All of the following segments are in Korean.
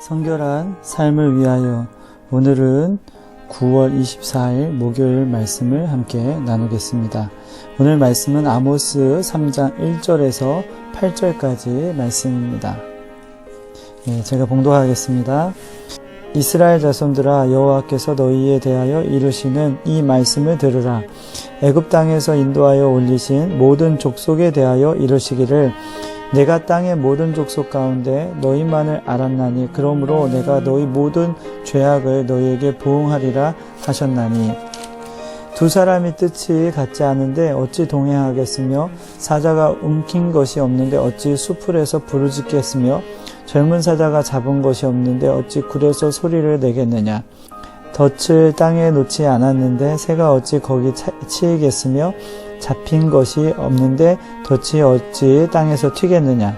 성결한 삶을 위하여 오늘은 9월 24일 목요일 말씀을 함께 나누겠습니다. 오늘 말씀은 아모스 3장 1절에서 8절까지 말씀입니다. 예, 제가 봉독하겠습니다. 이스라엘 자손들아 여호와께서 너희에 대하여 이르시는 이 말씀을 들으라. 애굽 땅에서 인도하여 올리신 모든 족속에 대하여 이르시기를 내가 땅의 모든 족속 가운데 너희만을 알았나니 그러므로 내가 너희 모든 죄악을 너희에게 보응하리라 하셨나니. 두 사람이 뜻이 같지 않은데 어찌 동행하겠으며 사자가 움킨 것이 없는데 어찌 수풀에서 부르짖겠으며 젊은 사자가 잡은 것이 없는데 어찌 굴에서 소리를 내겠느냐. 덫을 땅에 놓지 않았는데 새가 어찌 거기 치이겠으며 잡힌 것이 없는데 덫이 어찌 땅에서 튀겠느냐?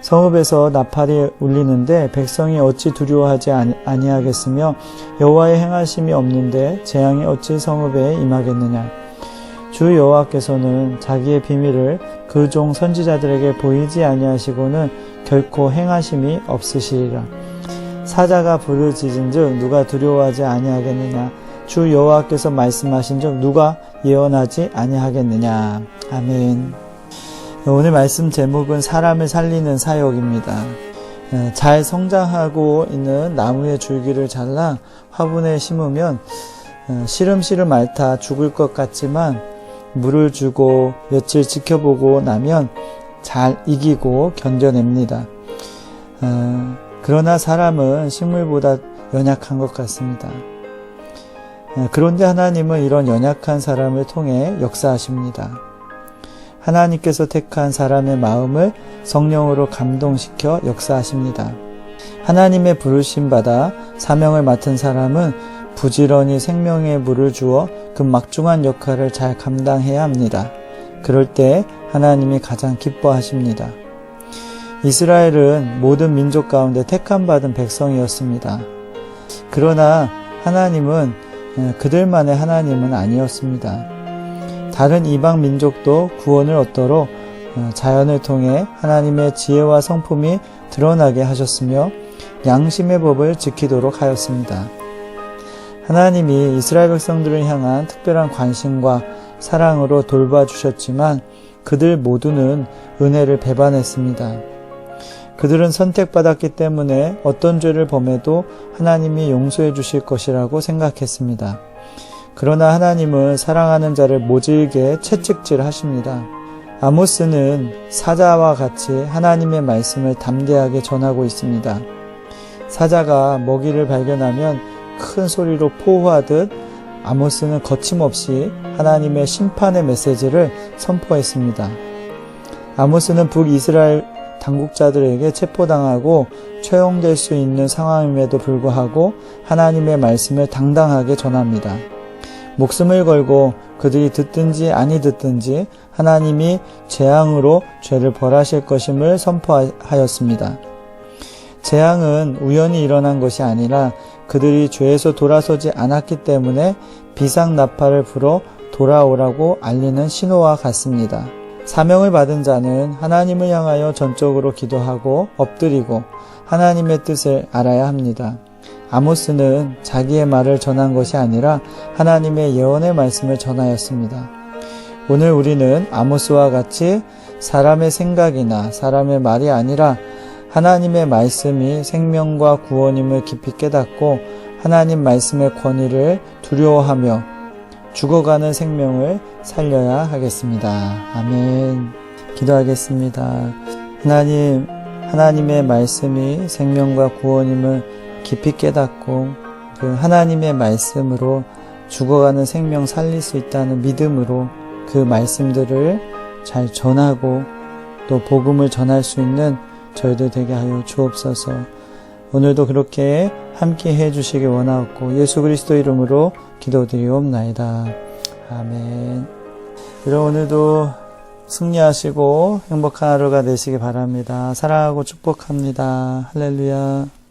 성읍에서 나팔이 울리는데 백성이 어찌 두려워하지 아니하겠으며 여호와의 행하심이 없는데 재앙이 어찌 성읍에 임하겠느냐? 주 여호와께서는 자기의 비밀을 그 종 선지자들에게 보이지 아니하시고는 결코 행하심이 없으시리라. 사자가 부르짖은즉 누가 두려워하지 아니하겠느냐? 주 여호와께서 말씀하신즉 누가 예언하지 아니하겠느냐 아멘. 오늘 말씀 제목은 사람을 살리는 사역입니다. 잘 성장하고 있는 나무의 줄기를 잘라 화분에 심으면 시름시름 앓다 죽을 것 같지만 물을 주고 며칠 지켜보고 나면 잘 이기고 견뎌냅니다. 그러나 사람은 식물보다 연약한 것 같습니다. 그런데 하나님은 이런 연약한 사람을 통해 역사하십니다. 하나님께서 택한 사람의 마음을 성령으로 감동시켜 역사하십니다. 하나님의 부르심 받아 사명을 맡은 사람은 부지런히 생명의 물을 주어 그 막중한 역할을 잘 감당해야 합니다. 그럴 때 하나님이 가장 기뻐하십니다. 이스라엘은 모든 민족 가운데 택함 받은 백성이었습니다. 그러나 하나님은 그들만의 하나님은 아니었습니다. 다른 이방 민족도 구원을 얻도록 자연을 통해 하나님의 지혜와 성품이 드러나게 하셨으며 양심의 법을 지키도록 하였습니다. 하나님이 이스라엘 백성들을 향한 특별한 관심과 사랑으로 돌봐주셨지만 그들 모두는 은혜를 배반했습니다. 그들은 선택받았기 때문에 어떤 죄를 범해도 하나님이 용서해 주실 것이라고 생각했습니다. 그러나 하나님은 사랑하는 자를 모질게 채찍질 하십니다. 아모스는 사자와 같이 하나님의 말씀을 담대하게 전하고 있습니다. 사자가 먹이를 발견하면 큰 소리로 포호하듯 아모스는 거침없이 하나님의 심판의 메시지를 선포했습니다. 아모스는 북이스라엘 당국자들에게 체포당하고 처형될 수 있는 상황임에도 불구하고 하나님의 말씀을 당당하게 전합니다. 목숨을 걸고 그들이 듣든지 아니 듣든지 하나님이 재앙으로 죄를 벌하실 것임을 선포하였습니다. 재앙은 우연히 일어난 것이 아니라 그들이 죄에서 돌아서지 않았기 때문에 비상나팔을 불어 돌아오라고 알리는 신호와 같습니다. 사명을 받은 자는 하나님을 향하여 전적으로 기도하고 엎드리고 하나님의 뜻을 알아야 합니다. 아모스는 자기의 말을 전한 것이 아니라 하나님의 예언의 말씀을 전하였습니다. 오늘 우리는 아모스와 같이 사람의 생각이나 사람의 말이 아니라 하나님의 말씀이 생명과 구원임을 깊이 깨닫고 하나님 말씀의 권위를 두려워하며 죽어가는 생명을 살려야 하겠습니다. 아멘. 기도하겠습니다. 하나님, 하나님의 말씀이 생명과 구원임을 깊이 깨닫고 그 하나님의 말씀으로 죽어가는 생명 살릴 수 있다는 믿음으로 그 말씀들을 잘 전하고 또 복음을 전할 수 있는 저희들 되게 하여 주옵소서. 오늘도 그렇게 함께 해 주시기 원하옵고 예수 그리스도 이름으로 기도드리옵나이다. 아멘. 여러분 오늘도 승리하시고 행복한 하루가 되시기 바랍니다. 사랑하고 축복합니다. 할렐루야.